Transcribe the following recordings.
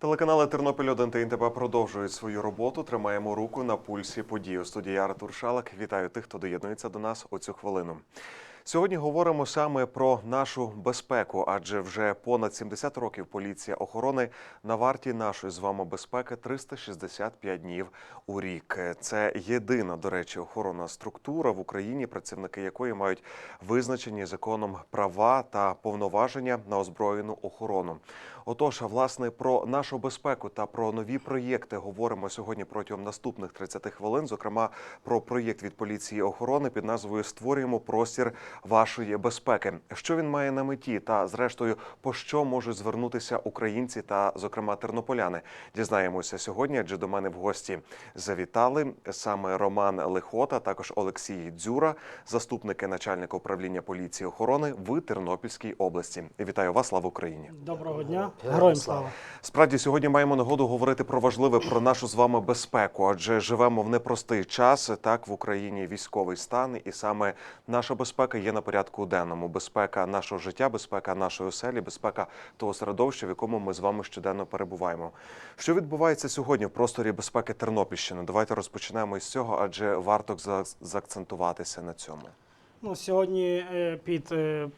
Телеканали Тернопіль 1 та ІНТБ продовжують свою роботу. Тримаємо руку на пульсі подій. У студії Артур Шалак. Вітаю тих, хто доєднується до нас у цю хвилину. Сьогодні говоримо саме про нашу безпеку, адже вже понад 70 років поліція охорони на варті нашої з вами безпеки 365 днів у рік. Це єдина, до речі, охоронна структура в Україні, працівники якої мають визначені законом права та повноваження на озброєну охорону. Отож, власне, про нашу безпеку та про нові проєкти говоримо сьогодні протягом наступних 30 хвилин. Зокрема, про проєкт від поліції охорони під назвою Створюємо простір вашої безпеки. Що він має на меті, та зрештою, по що можуть звернутися українці та, зокрема, тернополяни. Дізнаємося сьогодні, адже до мене в гості завітали саме Роман Лихота, також Олексій Дзюра, заступники начальника управління поліції охорони в Тернопільській області. Вітаю вас, слава Україні! Доброго дня, героям слава. Справді сьогодні маємо нагоду говорити про важливе про нашу з вами безпеку, адже живемо в непростий час. Так в Україні військовий стан, і саме наша безпека є на порядку денному. Безпека нашого життя, безпека нашої оселі, безпека того середовища, в якому ми з вами щоденно перебуваємо. Що відбувається сьогодні в просторі безпеки Тернопільщини? Давайте розпочнемо із цього, адже варто за- заакцентуватися на цьому. Ну, сьогодні е, під е,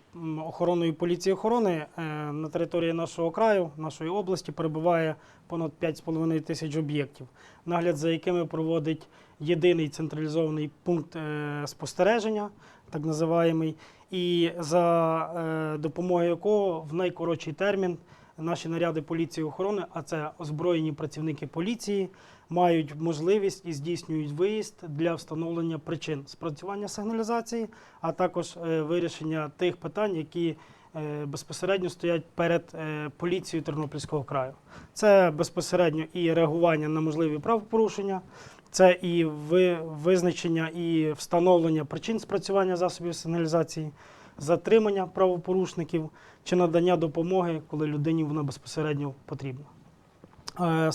охороною поліції охорони е, на території нашого краю, нашої області, перебуває понад 5,5 тисяч об'єктів, нагляд за якими проводить єдиний централізований пункт спостереження, так називаємий, і за допомогою якого в найкоротший термін наші наряди поліції охорони, а це озброєні працівники поліції, мають можливість і здійснюють виїзд для встановлення причин спрацювання сигналізації, а також е, вирішення тих питань, які е, безпосередньо стоять перед е, поліцією Тернопільського краю. Це безпосередньо і реагування на можливі правопорушення, це і визначення і встановлення причин спрацювання засобів сигналізації, затримання правопорушників чи надання допомоги, коли людині вона безпосередньо потрібна. Е,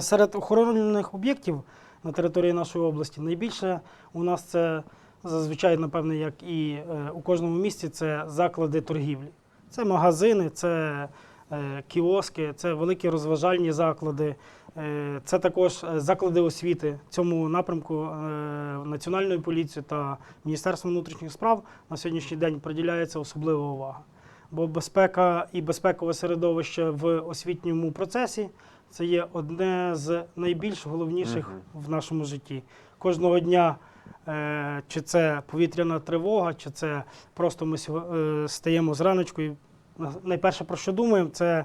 Серед охоронних об'єктів на території нашої області найбільше у нас це зазвичай, напевне, як і е, у кожному місті, це заклади торгівлі. Це магазини, це е, кіоски, це великі розважальні заклади, е, це також е, заклади освіти. Цьому напрямку е, Національною поліцією та Міністерством внутрішніх справ на сьогоднішній день приділяється особлива увага. Бо безпека і безпекове середовище в освітньому процесі це є одне з найбільш головніших в нашому житті. Кожного дня, е, чи це повітряна тривога, чи це просто ми е, стаємо зраночку і на- найперше про що думаємо, це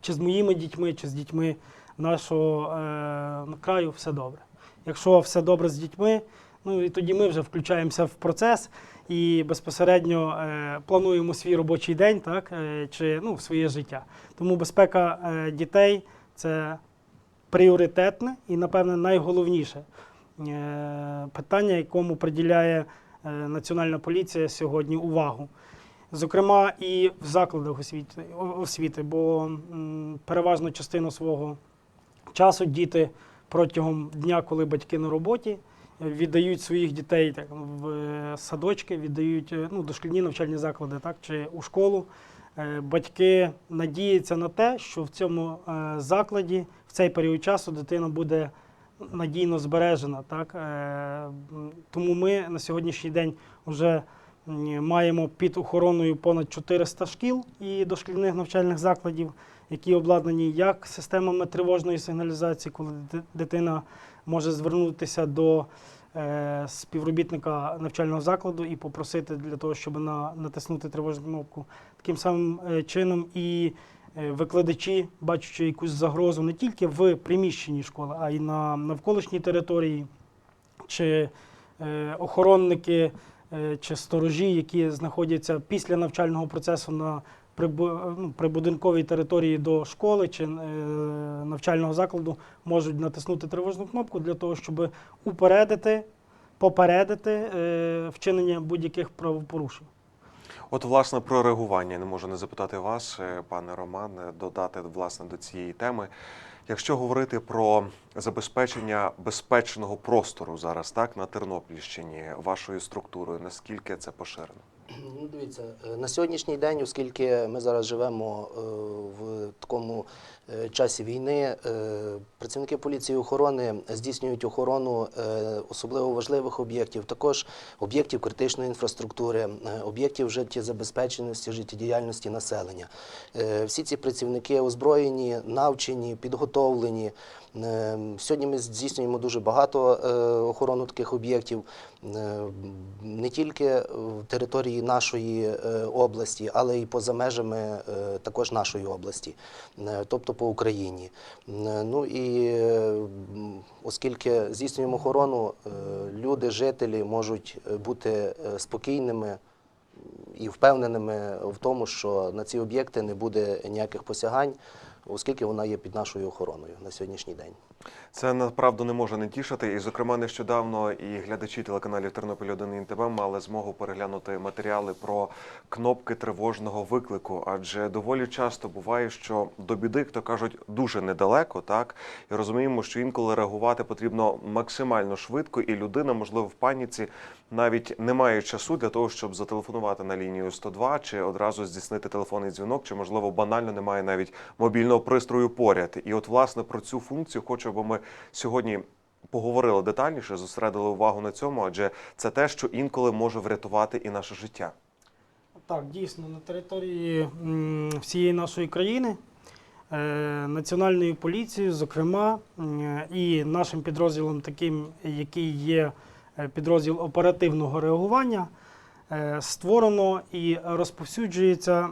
чи з моїми дітьми, чи з дітьми нашого е, краю все добре. Якщо все добре з дітьми, ну і тоді ми вже включаємося в процес і безпосередньо е, плануємо свій робочий день, так, е, чи ну, своє життя. Тому безпека е, дітей це пріоритетне і, напевне, найголовніше е, питання, якому приділяє е, Національна поліція сьогодні увагу. Зокрема, і в закладах освіти, освіти бо м, переважну частину свого часу діти протягом дня, коли батьки на роботі, віддають своїх дітей так, в е, садочки, віддають е, ну, дошкільні навчальні заклади, так, чи у школу. Е, Батьки надіються на те, що в цьому закладі в цей період часу дитина буде надійно збережена. Так? Тому ми на сьогоднішній день вже маємо під охороною понад 400 шкіл і дошкільних навчальних закладів, які обладнані як системами тривожної сигналізації, коли дитина може звернутися до е, співробітника навчального закладу і попросити для того, щоб на, натиснути тривожну кнопку. Таким самим е, чином і е, викладачі, бачачи якусь загрозу не тільки в приміщенні школи, а й на навколишній території, чи охоронники, чи сторожі, які знаходяться після навчального процесу на прибудинковій території до школи чи е, навчального закладу, можуть натиснути тривожну кнопку для того, щоб упередити, попередити е, вчинення будь-яких правопорушень. От, власне, про реагування не можу не запитати вас, е, пане Роман, додати власне до цієї теми. Якщо говорити про забезпечення безпечного простору зараз, так на Тернопільщині, вашою структурою, наскільки це поширено? Ну, дивіться, е, на сьогоднішній день, оскільки ми зараз живемо е, в такому часі війни, е, працівники поліції охорони здійснюють охорону е, особливо важливих об'єктів, також об'єктів критичної інфраструктури, е, об'єктів життєзабезпеченості, життєдіяльності населення. Е, Всі ці працівники озброєні, навчені, підготовлені. Е, Сьогодні ми здійснюємо дуже багато е, охорону таких об'єктів е, не тільки в території нашої е, області, але й поза межами е, також нашої області, е, по Україні. Е, Ну і е, оскільки здійснюємо охорону, е, люди, жителі можуть бути спокійними і впевненими в тому, що на ці об'єкти не буде ніяких посягань, оскільки вона є під нашою охороною на сьогоднішній день. Це направду не може не тішити. І, зокрема, нещодавно і глядачі телеканалів Тернопіль 1 і НТВ мали змогу переглянути матеріали про кнопки тривожного виклику. Адже доволі часто буває, що до біди, як то кажуть, дуже недалеко, так і розуміємо, що інколи реагувати потрібно максимально швидко, і людина, можливо, в паніці навіть не має часу для того, щоб зателефонувати на лінію 102, чи одразу здійснити телефонний дзвінок, чи можливо банально немає навіть мобільного пристрою поряд. І от власне про цю функцію хочу, аби ми сьогодні поговорили детальніше, зосередили увагу на цьому, адже це те, що інколи може врятувати і наше життя. Так, дійсно, на території всієї нашої країни е, Національною поліцією, зокрема, і нашим підрозділом, таким, який є е, підрозділ оперативного реагування, е, створено і розповсюджується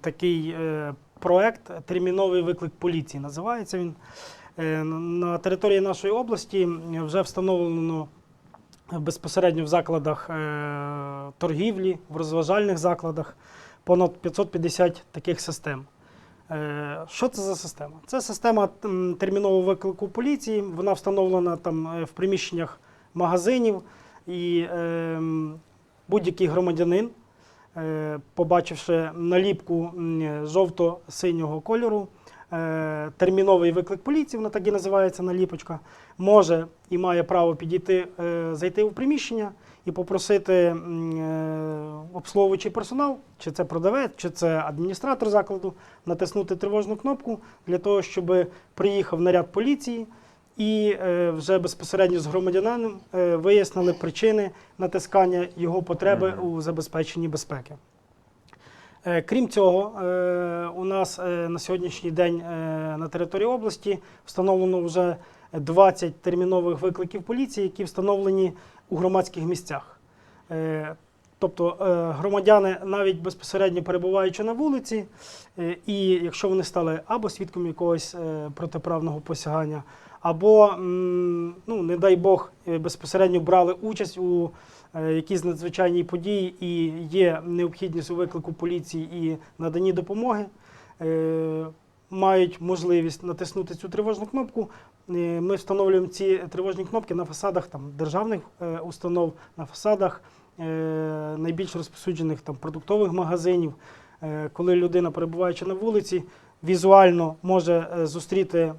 такий проект Терміновий виклик поліції. Називається він. Е, На території нашої області вже встановлено безпосередньо в закладах е, торгівлі, в розважальних закладах понад 550 таких систем. Е, Що це за система? Це система термінового виклику поліції. Вона встановлена там в приміщеннях магазинів, і е, будь-який громадянин, побачивши наліпку жовто-синього кольору, е, терміновий виклик поліції, вона так і називається наліпочка, може і має право підійти, е, зайти в приміщення і попросити е, обслуговуючий персонал, чи це продавець, чи це адміністратор закладу, натиснути тривожну кнопку для того, щоб приїхав наряд поліції і е, вже безпосередньо з громадянином е, вияснили причини натискання його потреби у забезпеченні безпеки. Е, Крім цього, у нас на сьогоднішній день на території області встановлено вже 20 термінових викликів поліції, які встановлені у громадських місцях. Тобто громадяни, навіть безпосередньо перебуваючи на вулиці, і якщо вони стали або свідком якогось протиправного посягання, або, ну, не дай Бог, е, безпосередньо брали участь у е, якійсь надзвичайній події і є необхідність у виклику поліції і наданні допомоги, е, мають можливість натиснути цю тривожну кнопку. Ми встановлюємо ці тривожні кнопки на фасадах там, державних установ, на фасадах найбільш розповсюджених там, продуктових магазинів. Коли людина, перебуваючи на вулиці, візуально може зустріти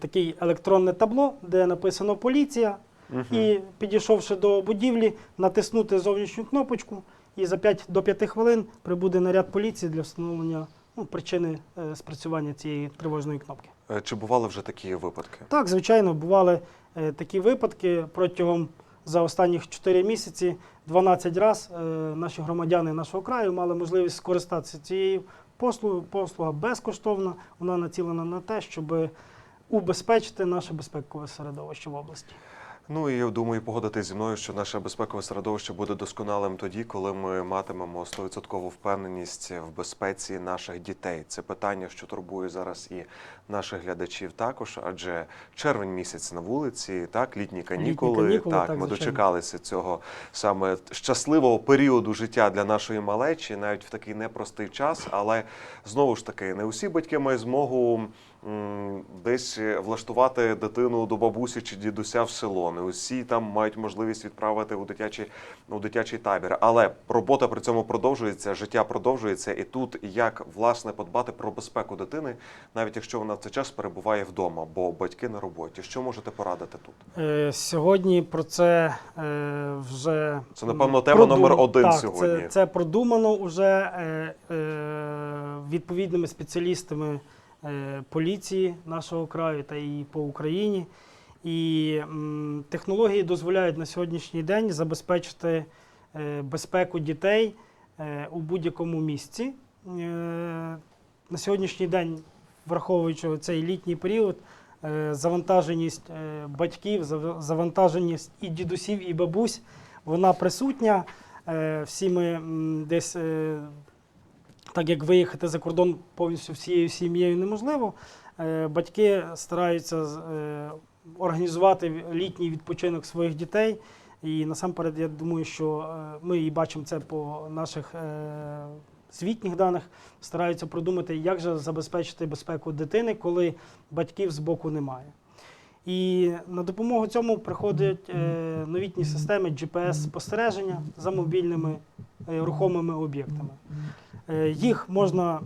таке електронне табло, де написано поліція, Мгм. і підійшовши до будівлі, натиснути зовнішню кнопочку, і за 5 до 5 хвилин прибуде наряд поліції для встановлення ну, причини е, спрацювання цієї тривожної кнопки. Е, Чи бували вже такі випадки? Так, звичайно, бували е, такі випадки протягом за останніх 4 місяці 12 разів е, наші громадяни нашого краю мали можливість скористатися цією послугою. Послуга безкоштовна, вона націлена на те, щоб убезпечити наше безпекове середовище в області. Ну і я думаю, погодитись зі мною, що наше безпекове середовище буде досконалим тоді, коли ми матимемо 100% впевненість в безпеці наших дітей. Це питання, що турбує зараз і наших глядачів також, адже червень місяць на вулиці, так, літні канікули. канікули, так, так, ми звичайно. дочекалися цього саме щасливого періоду життя для нашої малечі, навіть в такий непростий час. Але знову ж таки, не усі батьки мають змогу десь е, влаштувати дитину до бабусі чи дідуся в село. Не усі там мають можливість відправити у дитячий, у дитячий табір. Але робота при цьому продовжується, життя продовжується. І тут як власне подбати про безпеку дитини, навіть якщо вона в цей час перебуває вдома, бо батьки на роботі. Що можете порадити тут? Е, Сьогодні про це е, вже Це, напевно, тема продум- номер один так, сьогодні. Це, це продумано вже відповідними спеціалістами поліції нашого краю та і по Україні. І технології дозволяють на сьогоднішній день забезпечити е, безпеку дітей е, у будь-якому місці. Е, на сьогоднішній день, враховуючи цей літній період, е, завантаженість е, батьків, зав- завантаженість і дідусів, і бабусь, вона присутня. Е, Всі ми десь, е, так як виїхати за кордон повністю всією сім'єю неможливо, е, батьки стараються е, організувати літній відпочинок своїх дітей. І насамперед, я думаю, що е, ми і бачимо це по наших звітніх даних, стараються продумати, як же забезпечити безпеку дитини, коли батьків з боку немає. І на допомогу цьому приходять е, новітні системи GPS-спостереження за мобільними е, рухомими об'єктами. Е, їх можна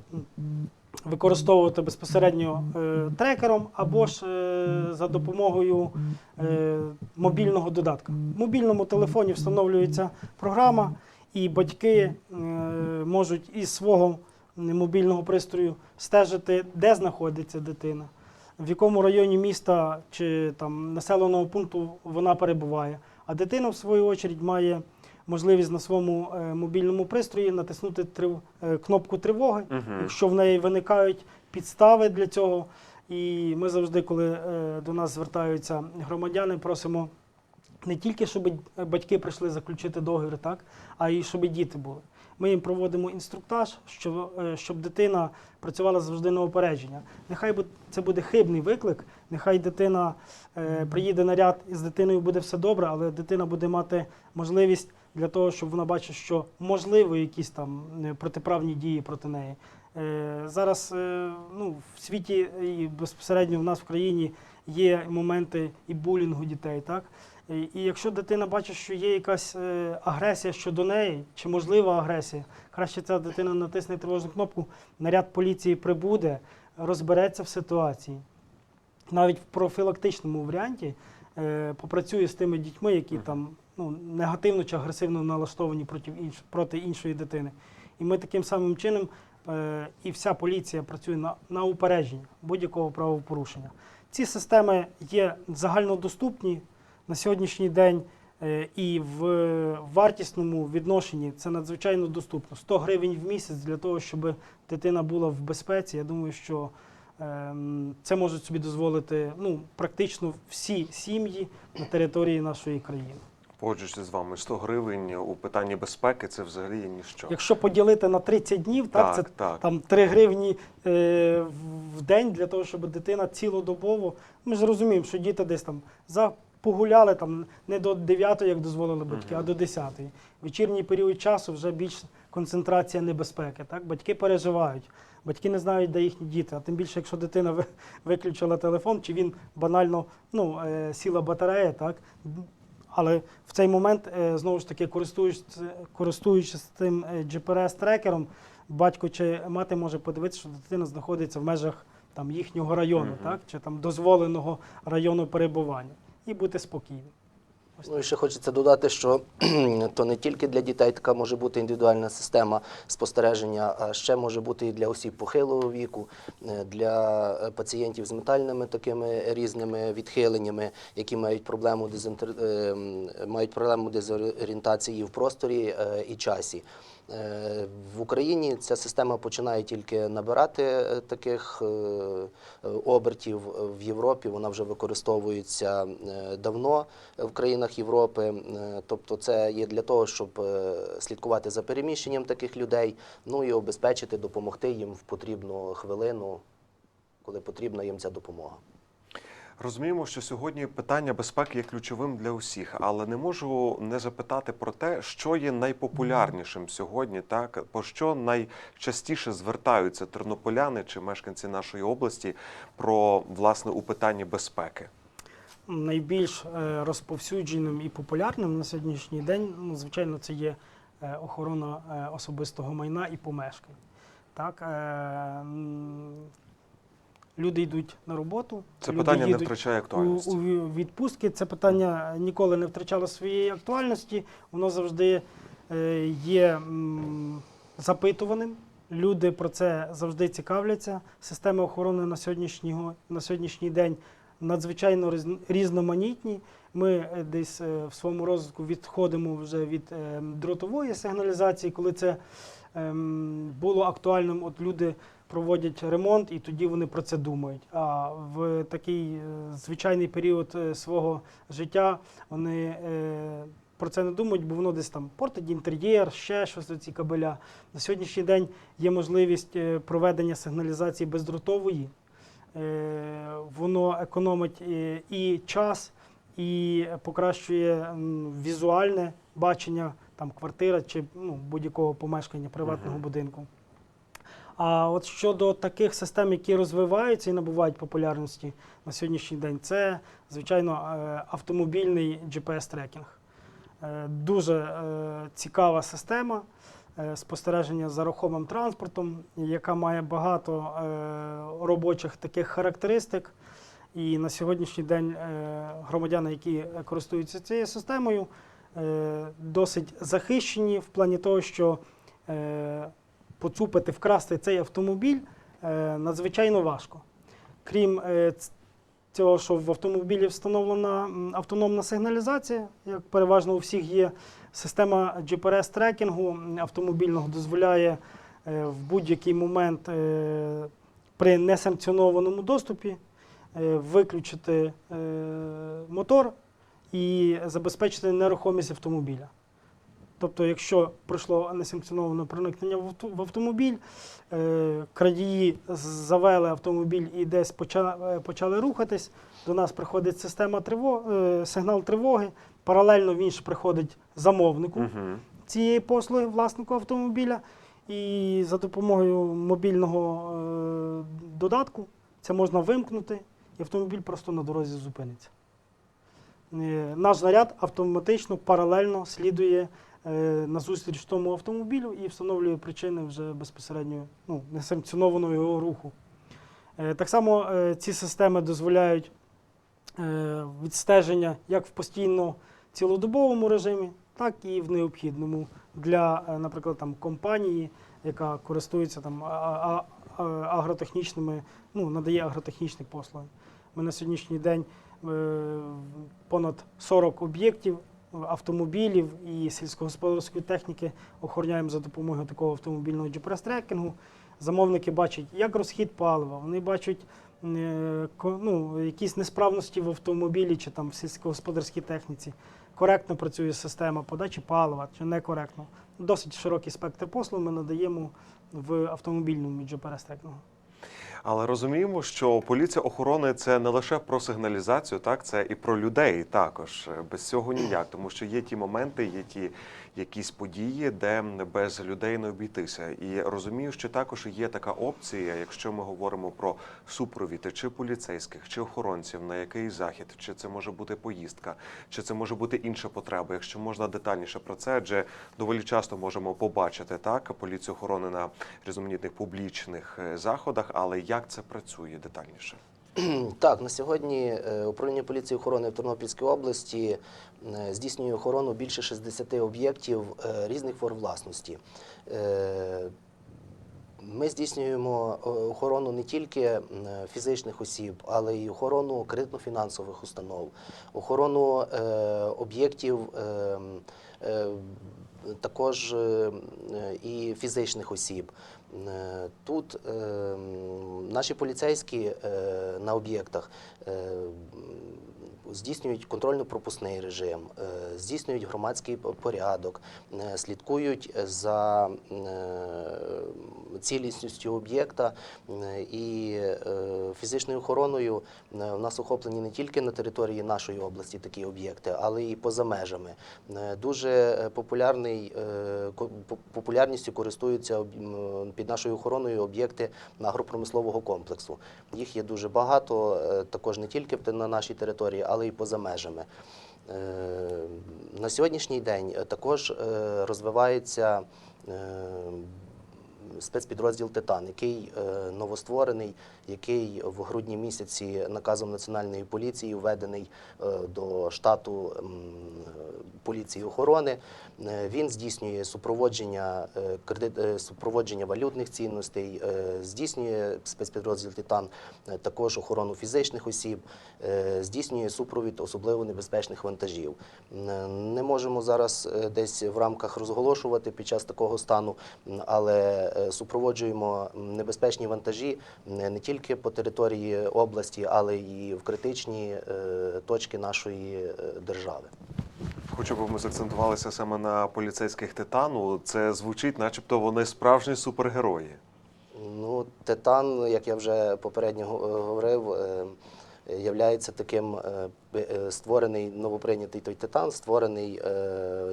використовувати безпосередньо трекером або ж за допомогою мобільного додатка. В мобільному телефоні встановлюється програма, і батьки можуть із свого мобільного пристрою стежити, де знаходиться дитина, в якому районі міста чи там населеного пункту вона перебуває. А дитина, в свою очередь, має можливість на своєму е, мобільному пристрої натиснути трив- е, кнопку тривоги, Угу. якщо в неї виникають підстави для цього. І ми завжди, коли е, до нас звертаються громадяни, просимо не тільки, щоб батьки прийшли заключити договір, так, а й щоб діти були. Ми їм проводимо інструктаж, щоб, е, щоб дитина працювала завжди на опередження. Нехай це буде хибний виклик, нехай дитина е, приїде наряд і з дитиною буде все добре, але дитина буде мати можливість для того, щоб вона бачила, що можливо якісь там е, протиправні дії проти неї. Е, Зараз е, ну, в світі і безпосередньо в нас в країні є моменти і булінгу дітей, так? І, якщо дитина бачить, що є якась е, агресія щодо неї, чи можлива агресія, краще ця дитина натисне тривожну кнопку, наряд поліції прибуде, розбереться в ситуації. Навіть в профілактичному варіанті е, попрацює з тими дітьми, які там ну, негативно чи агресивно налаштовані проти, інш, проти іншої дитини. І ми таким самим чином, е, і вся поліція працює на, на упередження будь-якого правопорушення. Ці системи є загальнодоступні на сьогоднішній день е, і в вартісному відношенні це надзвичайно доступно. 100 гривень в місяць для того, щоб дитина була в безпеці. Я думаю, що ем, це можуть собі дозволити ну, практично всі сім'ї на території нашої країни. Погоджуюся з вами. 100 гривень у питанні безпеки це взагалі є ніщо. Якщо поділити на 30 днів, так, Так, це так. там 3 гривні е, в день для того, щоб дитина цілодобово. Ми ж розуміємо, що діти десь там за погуляли там не до 9, як дозволили батьки, а до 10. Вечірній період часу вже більш концентрація небезпеки. Так? Батьки переживають. Батьки не знають, де їхні діти. А тим більше, якщо дитина виключила телефон, чи він банально ну, е, сіла батарея, так? Але в цей момент, е, знову ж таки, користуючись, користуючись тим е, GPS-трекером, батько чи мати може подивитися, що дитина знаходиться в межах там, їхнього району, Мгм. так? чи там дозволеного району перебування, і бути спокійним. Ну і ще хочеться додати, що то не тільки для дітей така може бути індивідуальна система спостереження, а ще може бути і для осіб похилого віку, е, для пацієнтів з ментальними такими різними відхиленнями, які мають проблему дезінтер... е, мають проблему дезорієнтації в просторі е, і часі. Е, В Україні ця система починає тільки набирати е, таких е, обертів в Європі. Вона вже використовується давно в країнах Європи. Тобто, це є для того, щоб слідкувати за переміщенням таких людей, ну і обезпечити, допомогти їм в потрібну хвилину, коли потрібна їм ця допомога. Розуміємо, що сьогодні питання безпеки є ключовим для усіх, але не можу не запитати про те, що є найпопулярнішим сьогодні, так по що найчастіше звертаються тернополяни чи мешканці нашої області про власне у питанні безпеки. Найбільш е, розповсюдженим і популярним на сьогоднішній день, ну, звичайно, це є е, охорона е, особистого майна і помешкань. Так, люди йдуть на роботу. Це люди питання не втрачає у, актуальності. у відпустки. Це питання ніколи не втрачало своєї актуальності. Воно завжди е, є м, запитуваним. Люди про це завжди цікавляться. Система охорони на, сьогоднішнього, на сьогоднішній день надзвичайно різноманітні. Ми е, десь е, в своєму розвитку відходимо вже від е, дротової сигналізації, коли це ем, було актуальним. От люди проводять ремонт і тоді вони про це думають. А в такий звичайний період свого життя вони про це не думають, бо воно десь там портить інтер'єр, ще щось ці кабеля. На сьогоднішній день є можливість проведення сигналізації бездротової. Е, Воно економить е, і час, і покращує візуальне бачення там квартира чи ну, будь-якого помешкання приватного Мгм. будинку. А от щодо таких систем, які розвиваються і набувають популярності на сьогоднішній день, це звичайно е, автомобільний GPS-трекінг. Дуже цікава система спостереження за рухомим транспортом, яка має багато е, робочих таких характеристик. І на сьогоднішній день е, громадяни, які користуються цією системою, е, досить захищені в плані того, що е, поцупити, вкрасти цей автомобіль е, надзвичайно важко. Крім е, цього, що в автомобілі встановлена автономна сигналізація, як переважно у всіх є, система GPS-трекінгу автомобільного дозволяє е, в будь-який момент е, при несанкціонованому доступі е, виключити мотор і забезпечити нерухомість автомобіля. Тобто, якщо пройшло несанкціоноване проникнення в автомобіль, е, крадії завели автомобіль і десь е, почали рухатись, до нас приходить система триво, е, сигнал тривоги, паралельно він ж приходить замовнику цієї послуги власнику автомобіля. І за допомогою мобільного додатку це можна вимкнути, і автомобіль просто на дорозі зупиниться. Наш заряд автоматично паралельно слідує назустріч тому автомобілю і встановлює причини вже безпосередньо ну, несанкціонованого його руху. Е, Так само е, ці системи дозволяють е, відстеження як в постійно цілодобовому режимі, так і в необхідному для, е, наприклад, там, компанії, яка користується там, агротехнічними, ну, надає агротехнічні послуги. Ми на сьогоднішній день е, понад 40 об'єктів, автомобілів і сільськогосподарської техніки охороняємо за допомогою такого автомобільного GPS-трекінгу. Замовники бачать як розхід палива, вони бачать е, ну, якісь несправності в автомобілі чи там в сільськогосподарській техніці. Коректно працює система подачі палива чи некоректно. Досить широкий спектр послуг ми надаємо в автомобільному GPS-трекінгу. Але розуміємо, що поліція охорони це не лише про сигналізацію, так це і про людей також. Без цього ніяк, тому що є ті моменти, є ті якісь події, де без людей не обійтися. І розумію, що також є така опція, якщо ми говоримо про супровід чи поліцейських, чи охоронців, на який захід, чи це може бути поїздка, чи це може бути інша потреба. Якщо можна детальніше про це, адже доволі часто можемо побачити так поліцію охорони на різноманітних публічних е, заходах, але як це працює детальніше? Так, на сьогодні е, управління поліції охорони в Тернопільській області е, здійснює охорону більше 60 об'єктів е, різних форм власності. Ми здійснюємо охорону не тільки фізичних осіб, але й охорону кредитно-фінансових установ, охорону об'єктів також і фізичних осіб. Е, Тут е, наші поліцейські е, на об'єктах е, здійснюють контрольно-пропускний режим, е, здійснюють громадський порядок, е, слідкують за е, цілісністю об'єкта і фізичною охороною у нас охоплені не тільки на території нашої області такі об'єкти, але і поза межами. Дуже популярний популярністю користуються під нашою охороною об'єкти агропромислового комплексу. Їх є дуже багато, також не тільки на нашій території, але й поза межами. Е, На сьогоднішній день також е, розвивається е, спецпідрозділ Титан, який е, новостворений, який в грудні місяці наказом національної поліції введений е, до штату поліції охорони. Е, Він здійснює супроводження кредит, супроводження валютних цінностей, здійснює спецпідрозділ Титан також охорону фізичних осіб, здійснює супровід особливо небезпечних вантажів. Не можемо зараз десь в рамках розголошувати під час такого стану, але супроводжуємо небезпечні вантажі не не тільки по території області, але й в критичні е, точки нашої е, держави. Хочу, щоб ми закцентувалися саме на поліцейських титану. Це звучить, начебто вони справжні супергерої. Ну, Титан, як я вже попередньо е, говорив, е, являється таким е, е, створений новоприйнятий той Титан, створений, е,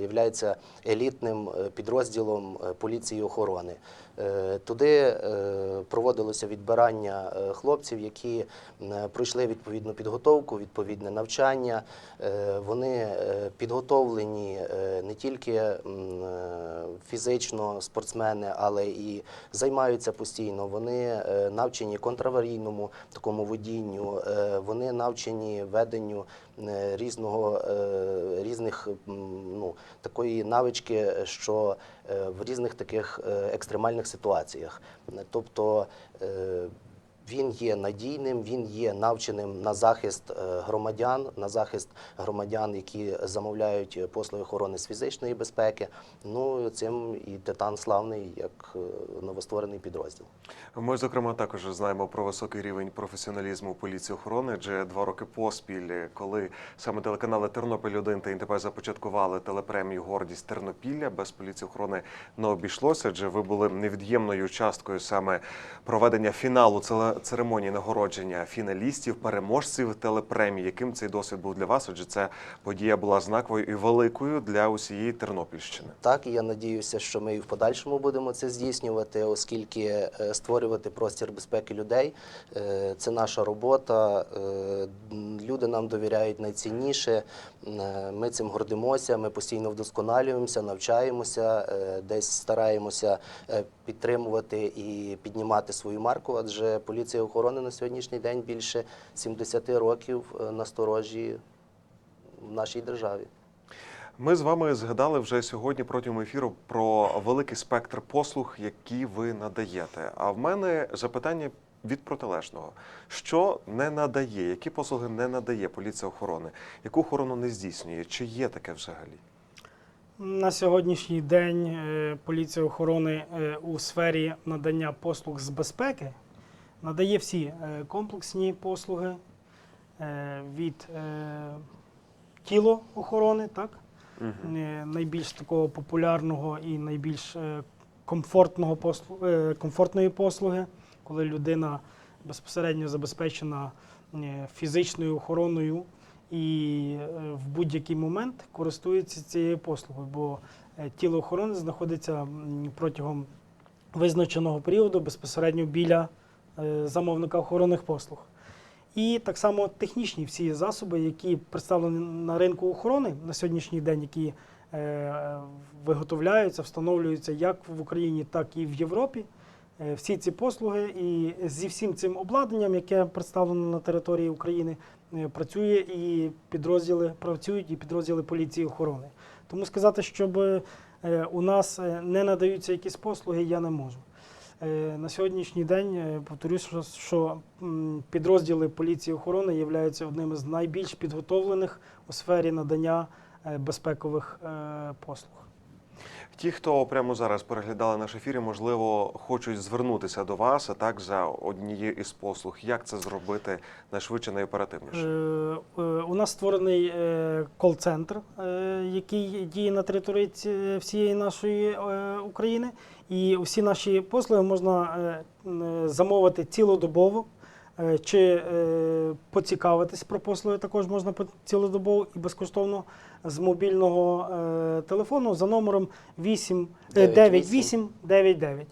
являється елітним е, підрозділом е, поліції охорони. Е, Туди е, проводилося відбирання е, хлопців, які пройшли відповідну підготовку, відповідне навчання. Вони підготовлені не тільки фізично спортсмени, але і займаються постійно. Вони навчені контраварійному такому водінню, вони навчені веденню різного е, різних ну, такої навички, що е, в різних таких е, екстремальних ситуаціях. Тобто е, він є надійним, він є навченим на захист е, громадян, на захист громадян, які замовляють послуги охорони з фізичної безпеки. Ну цим і титан славний як е, новостворений підрозділ. Ми, зокрема, також знаємо про високий рівень професіоналізму поліції охорони, адже два роки поспіль, коли саме телеканали Тернопіль 1 та ІНТП започаткували телепремію Гордість Тернопілля, без поліції охорони не обійшлося, адже ви були невід'ємною часткою саме проведення фіналу целе- церемонії нагородження фіналістів, переможців телепремії. Яким цей досвід був для вас? Адже ця подія була знаковою і великою для усієї Тернопільщини. Так, я надіюся, що ми і в подальшому будемо це здійснювати, оскільки е, створювати простір безпеки людей е, це наша робота. Е, Люди нам довіряють найцінніше. Ми цим гордимося. Ми постійно вдосконалюємося, навчаємося, десь стараємося підтримувати і піднімати свою марку. Адже поліція охорони на сьогоднішній день більше 70 років е, на сторожі в нашій державі. Ми з вами згадали вже сьогодні протягом ефіру про великий спектр послуг, які ви надаєте. А в мене запитання від протилежного: що не надає, які послуги не надає поліція охорони, яку охорону не здійснює? Чи є таке взагалі? На сьогоднішній день е, поліція охорони е, у сфері надання послуг з безпеки надає всі е, комплексні послуги е, від е, тілоохорони, так? Е, найбільш такого популярного і найбільш комфортного послу, комфортної послуги, коли людина безпосередньо забезпечена фізичною охороною і в будь-який момент користується цією послугою, бо тіло охорони знаходиться протягом визначеного періоду безпосередньо біля замовника охоронних послуг. І так само технічні всі засоби, які представлені на ринку охорони на сьогоднішній день, які е, виготовляються, встановлюються як в Україні, так і в Європі. Е, всі ці послуги і зі всім цим обладнанням, яке представлено на території України, е, працює і підрозділи працюють і підрозділи поліції охорони. Тому сказати, щоб е, у нас е, не надаються якісь послуги, я не можу. Е, На сьогоднішній день е, повторюсь, що, підрозділи поліції охорони являються одними з найбільш підготовлених у сфері надання е, безпекових послуг. Ті, хто прямо зараз переглядали наш ефір, можливо, хочуть звернутися до вас, а так за однією із послуг. Як це зробити найшвидше, найоперативніше? Е, е, У нас створений е, кол-центр, е, який діє на території всієї нашої України. І всі наші послуги можна замовити цілодобово. Е, Чи е, поцікавитись про послуги також можна цілодобово і безкоштовно з мобільного е, телефону за номером 8, е, 9899.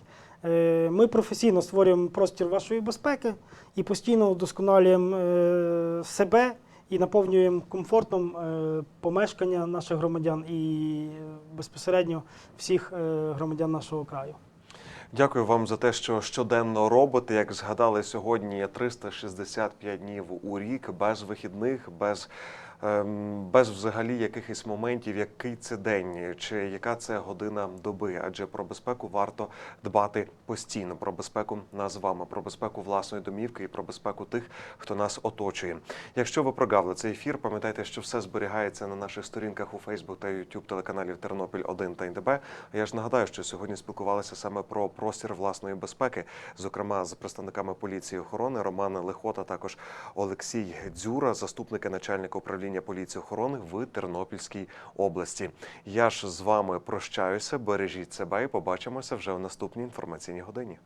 Е, Ми професійно створюємо простір вашої безпеки і постійно вдосконалюємо себе і наповнюємо комфортом помешкання наших громадян і безпосередньо всіх громадян нашого краю. Дякую вам за те, що щоденно робите. Як згадали сьогодні, є 365 днів у рік без вихідних, без, без взагалі якихось моментів, який це день чи яка це година доби. Адже про безпеку варто дбати постійно. Про безпеку нас з вами, про безпеку власної домівки і про безпеку тих, хто нас оточує. Якщо ви прогавили цей ефір, пам'ятайте, що все зберігається на наших сторінках у Фейсбук та YouTube телеканалів Тернопіль 1 та НДБ. Я ж нагадаю, що сьогодні спілкувалися саме про простір власної безпеки, зокрема з представниками поліції охорони Романа Лихота, також Олексій Дзюра, заступника начальника управління поліції охорони в Тернопільській області. Я ж з вами прощаюся. Бережіть себе і побачимося вже в наступній інформаційній годині.